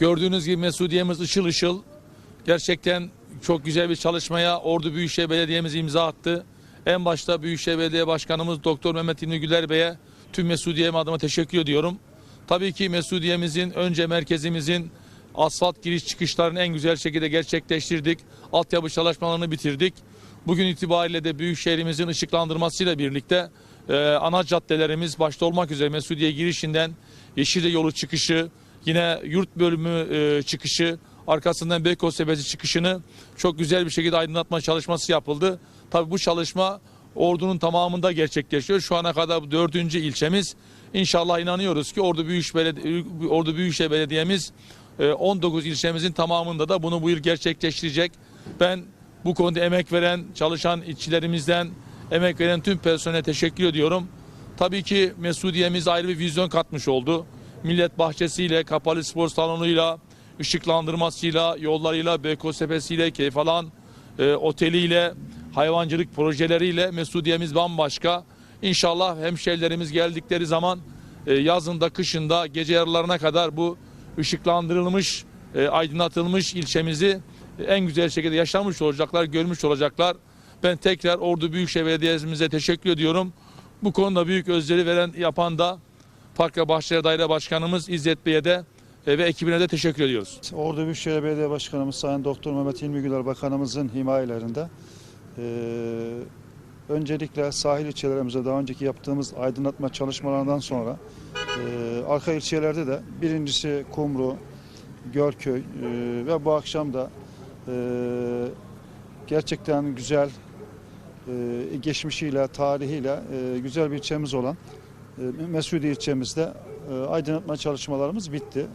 Gördüğünüz gibi Mesudiyemiz ışıl ışıl. Gerçekten çok güzel bir çalışmaya Ordu Büyükşehir Belediye'miz imza attı. En başta Büyükşehir Belediye Başkanımız Doktor Mehmet İlmi Güler Bey'e tüm Mesudiye'm adıma teşekkür ediyorum. Tabii ki Mesudiye'mizin önce merkezimizin asfalt giriş çıkışlarını en güzel şekilde gerçekleştirdik. Altyapı çalışmalarını bitirdik. Bugün itibariyle de Büyükşehirimizin ışıklandırmasıyla birlikte e, ana caddelerimiz başta olmak üzere Mesudiye girişinden Yeşile yolu çıkışı, yine yurt bölümü e, çıkışı, arkasından Beykoz Tepesi çıkışını çok güzel bir şekilde aydınlatma çalışması yapıldı. Tabii bu çalışma ordunun tamamında gerçekleşiyor. Şu ana kadar dördüncü ilçemiz. İnşallah inanıyoruz ki Ordu Büyükşehir, Beledi Ordu Büyükşehir Belediye'miz e, 19 ilçemizin tamamında da bunu bu yıl gerçekleştirecek. Ben bu konuda emek veren, çalışan işçilerimizden, emek veren tüm personele teşekkür ediyorum. Tabii ki Mesudiye'miz ayrı bir vizyon katmış oldu. Millet bahçesiyle, kapalı spor salonuyla, ışıklandırmasıyla, yollarıyla, Beykoz Tepesi'yle, Keyfalan e, oteliyle, hayvancılık projeleriyle Mesudiye'miz bambaşka. İnşallah hemşehrilerimiz geldikleri zaman e, yazında, kışında, gece yarılarına kadar bu ışıklandırılmış, e, aydınlatılmış ilçemizi e, en güzel şekilde yaşamış olacaklar, görmüş olacaklar. Ben tekrar Ordu Büyükşehir Belediye'mize teşekkür ediyorum. Bu konuda büyük özveri veren yapan da Park ve Bahçeler Daire Başkanımız İzzet Bey'e de e, ve ekibine de teşekkür ediyoruz. Ordu Büyükşehir Belediye Başkanımız Sayın Doktor Mehmet İlmi Güler Bakanımızın himayelerinde eee, öncelikle sahil ilçelerimize daha önceki yaptığımız aydınlatma çalışmalarından sonra eee, arka ilçelerde de birincisi Kumru, Görköy eee, ve bu akşam da eee, gerçekten güzel eee, geçmişiyle, tarihiyle eee, güzel bir ilçemiz olan Mesudi ilçemizde eee, aydınlatma çalışmalarımız bitti.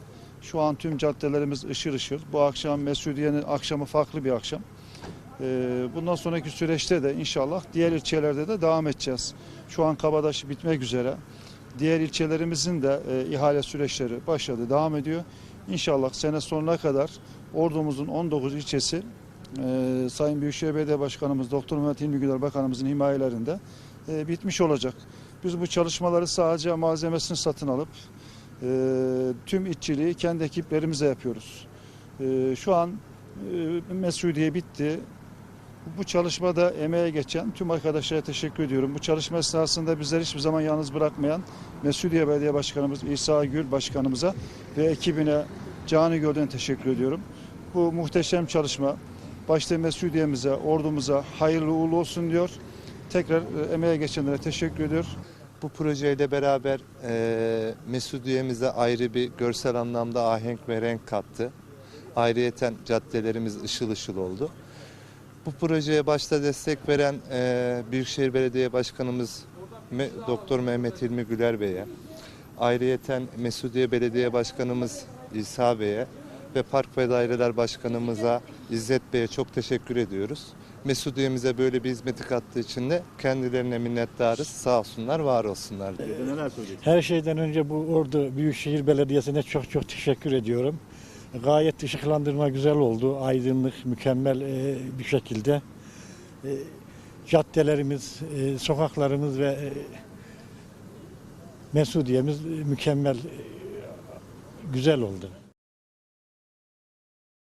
Şu an tüm caddelerimiz ışır ışır. Bu akşam Mesudiye'nin akşamı farklı bir akşam. Ee, Bundan sonraki süreçte de inşallah diğer ilçelerde de devam edeceğiz. Şu an Kabadaş bitmek üzere. Diğer ilçelerimizin de e, ihale süreçleri başladı, devam ediyor. İnşallah sene sonuna kadar ordumuzun 19 ilçesi e, Sayın Büyükşehir Belediye Başkanımız Doktor Mehmet İlmi Güler Bakanımızın himayelerinde e, bitmiş olacak. Biz bu çalışmaları sadece malzemesini satın alıp e, tüm işçiliği kendi ekiplerimize yapıyoruz. E, şu an e, Mesudiye bitti. Bu çalışmada emeğe geçen tüm arkadaşlara teşekkür ediyorum. Bu çalışma esnasında bizleri hiçbir zaman yalnız bırakmayan Mesudiye Belediye Başkanımız İsa Gül Başkanımıza ve ekibine canı gölden teşekkür ediyorum. Bu muhteşem çalışma başta Mesudiye'mize, ordumuza hayırlı uğurlu olsun diyor. Tekrar e, emeğe geçenlere teşekkür ediyor. Bu projeyle beraber e, Mesudiye'mize ayrı bir görsel anlamda ahenk ve renk kattı. Ayrıyeten caddelerimiz ışıl ışıl oldu. Bu projeye başta destek veren e, Büyükşehir Belediye Başkanımız Me- Doktor Mehmet İlmi Güler Bey'e, ayrıyeten Mesudiye Belediye Başkanımız İsa Bey'e ve Park ve Daireler Başkanımıza İzzet Bey'e çok teşekkür ediyoruz. Mesudiye'mize böyle bir hizmeti kattığı için de kendilerine minnettarız. Sağ olsunlar, var olsunlar. Her şeyden önce bu Ordu Büyükşehir Belediyesi'ne çok çok teşekkür ediyorum. Gayet ışıklandırma güzel oldu. Aydınlık, mükemmel e, bir şekilde. E, caddelerimiz, e, sokaklarımız ve Mesudiye'miz mükemmel, güzel oldu.